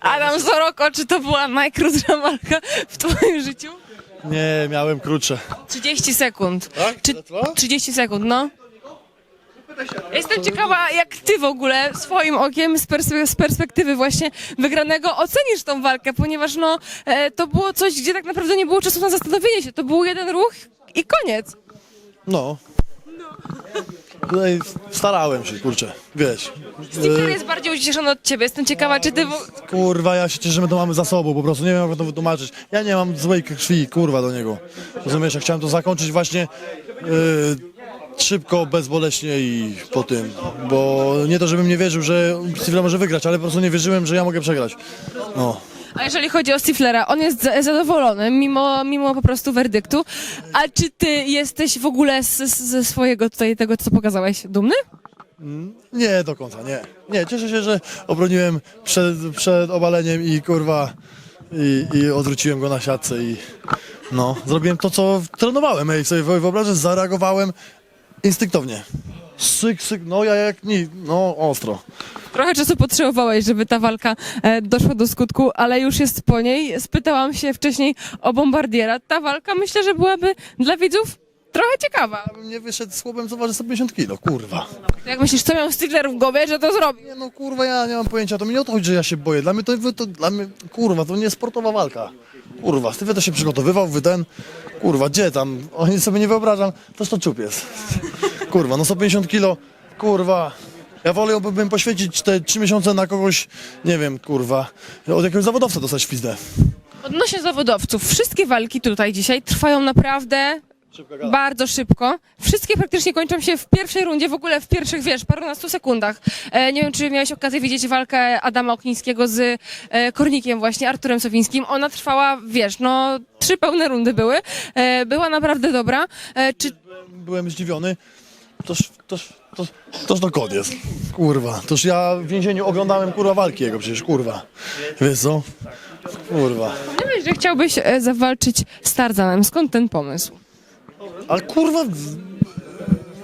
Adam Soroko, czy to była najkrótsza walka w twoim życiu? Nie, miałem krótsze. 30 sekund. Tak? Czy, To co? 30 sekund, no. Jestem ciekawa, jak ty w ogóle swoim okiem z, perspe- z perspektywy właśnie wygranego ocenisz tą walkę, ponieważ no e, to było coś, gdzie tak naprawdę nie było czasu na zastanowienie się. To był jeden ruch i koniec. No. Tutaj starałem się, kurczę, wiesz. Stifler jest bardziej ucieszony od ciebie. Jestem ciekawa, czy ty... w- Kurwa, ja się cieszę, że my to mamy za sobą, po prostu nie wiem jak to wytłumaczyć. Ja nie mam złej krwi, kurwa, do niego. Rozumiesz, ja chciałem to zakończyć właśnie yy, szybko, bezboleśnie i po tym. Bo nie to, żebym nie wierzył, że Stifler może wygrać, ale po prostu nie wierzyłem, że ja mogę przegrać. No. A jeżeli chodzi o Stiflera, on jest za- zadowolony mimo, mimo po prostu werdyktu. A czy ty jesteś w ogóle ze swojego tutaj tego, co pokazałeś, dumny? Nie do końca, nie. Nie, cieszę się, że obroniłem przed, przed obaleniem i kurwa i, i odwróciłem go na siatce i no, zrobiłem to, co trenowałem, ej, sobie wyobrażasz, zareagowałem instynktownie. Syk, syk, no ja jak ni, no ostro. Trochę czasu potrzebowałeś, żeby ta walka e, doszła do skutku, ale już jest po niej. Spytałam się wcześniej o Bombardiera. Ta walka myślę, że byłaby dla widzów trochę ciekawa. Nie wyszedł z chłopem, co waży 150 kilo, kurwa. Jak myślisz, co miał Stifler w głowie, że to zrobi? Nie no, kurwa, ja nie mam pojęcia, to mi nie o to chodzi, że ja się boję. Dla mnie to, to dla mnie, kurwa, to nie sportowa walka. Kurwa, Steve to się przygotowywał, wy ten, kurwa, gdzie tam, oni sobie nie wyobrażam, toż to jest. Kurwa, no 150 kilo, kurwa. Ja wolałbym poświęcić te 3 miesiące na kogoś, nie wiem, kurwa, od jakiegoś zawodowca dostać pizdę. Odnośnie zawodowców, wszystkie walki tutaj dzisiaj trwają naprawdę bardzo szybko. Wszystkie praktycznie kończą się w pierwszej rundzie, w ogóle w pierwszych, wiesz, parunastu sekundach. E, nie wiem, czy miałeś okazję widzieć walkę Adama Oknińskiego z e, Kornikiem właśnie, Arturem Sowińskim. Ona trwała, wiesz, no trzy pełne rundy były. E, była naprawdę dobra. E, czy Byłem zdziwiony, toż, toż, toż, toż to jest, kurwa. Toż ja w więzieniu oglądałem, kurwa, walki jego przecież, kurwa. Wiesz co? Kurwa. mówiłeś, że chciałbyś e, zawalczyć z Tarzanem. Skąd ten pomysł? Ale kurwa,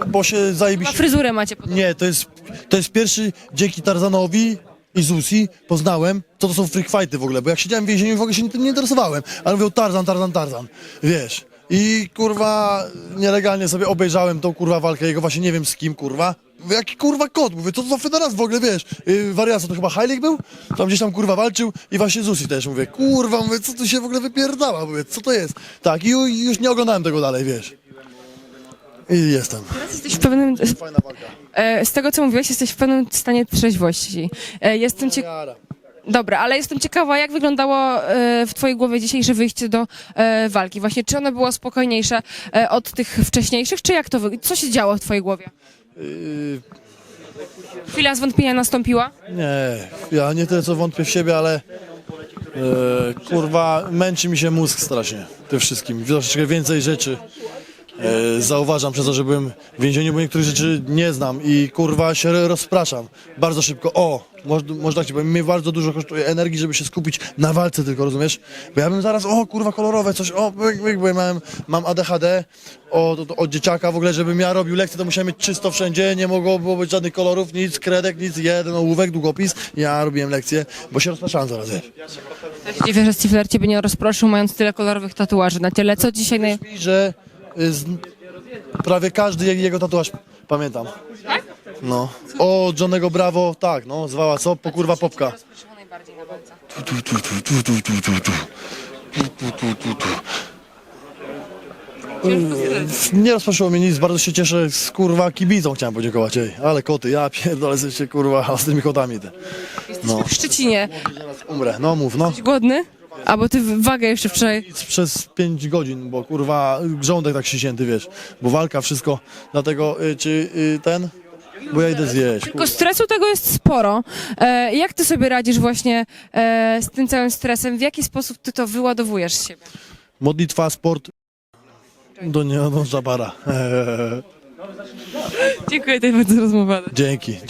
bo się Ma zajebiście... fryzurę macie podobną. Nie, to jest, to jest pierwszy dzięki Tarzanowi i Zusi poznałem, co to są freak fighty w ogóle, bo jak siedziałem w więzieniu w ogóle się tym nie interesowałem, ale mówią Tarzan, Tarzan, Tarzan, wiesz. I kurwa, nielegalnie sobie obejrzałem tą kurwa walkę jego właśnie nie wiem z kim kurwa. Jaki kurwa kot, mówię, co to za federacja w ogóle, wiesz, yy, wariacja to chyba Heilig był? Tam gdzieś tam kurwa walczył i właśnie Zusi też, mówię, kurwa, mówię, co tu się w ogóle wypierdala, mówię, co to jest? Tak, i ju- już nie oglądałem tego dalej, wiesz. I jestem. Jesteś w pewnym, Fajna walka. e, z tego co mówiłeś, jesteś w pewnym stanie trzeźwości. E, jestem ciekawa. Jara. Dobra, ale jestem ciekawa, jak wyglądało e, w Twojej głowie dzisiejsze wyjście do e, walki? Właśnie, czy ono było spokojniejsze e, od tych wcześniejszych, czy jak to. Co się działo w Twojej głowie? Yy, Chwila zwątpienia nastąpiła? Nie, ja nie tyle co wątpię w siebie, ale e, kurwa męczy mi się mózg strasznie tym wszystkim. Troszeczkę więcej rzeczy e, zauważam przez to, że byłem w więzieniu, bo niektórych rzeczy nie znam i kurwa się rozpraszam bardzo szybko. O, może, może tak ci powiem, mnie bardzo dużo kosztuje energii, żeby się skupić na walce tylko, rozumiesz? Bo ja bym zaraz, o kurwa kolorowe coś, o, byk, byk, bo ja mam, mam ADHD od, od dzieciaka w ogóle, żebym ja robił lekcje, to musiałem mieć czysto wszędzie, nie mogło było być żadnych kolorów, nic, kredek, nic, jeden ołówek, długopis. Ja robiłem lekcje, bo się rozpraszałem zaraz, wiesz. Ja się dziwię, że Stifler Ciebie nie rozproszył, mając tyle kolorowych tatuaży na ciele. Co dzisiaj... Naj... Że z, prawie każdy je- jego tatuaż pamiętam. No. O, Johnego Bravo, tak, no, zwała co? Po kurwa popka. Tu, tu, tu, tu, tu, tu, tu, tu, tu. Tu, tu, tu, tu, tu. Y, Nie rozproszyło mnie nic, bardzo się cieszę, z kurwa kibicą chciałem podziękować, ej, ale koty, ja pierdolę się kurwa z tymi kotami. Te. No, W Szczecinie. umrę, no mów, no. Jesteś głodny? A bo Ty wagę jeszcze wczoraj... nic przez 5 godzin, bo kurwa grządek tak ściśnięty, wiesz, bo walka, wszystko, dlatego y, czy y, ten, bo ja idę zjeść, kurwa. Tylko stresu tego jest sporo. E, jak Ty sobie radzisz właśnie e, z tym całym stresem? W jaki sposób Ty to wyładowujesz z siebie? modlitwa, sport, do nie, do żabara, Dziękuję Ci bardzo za rozmowę. dzięki, dzięki.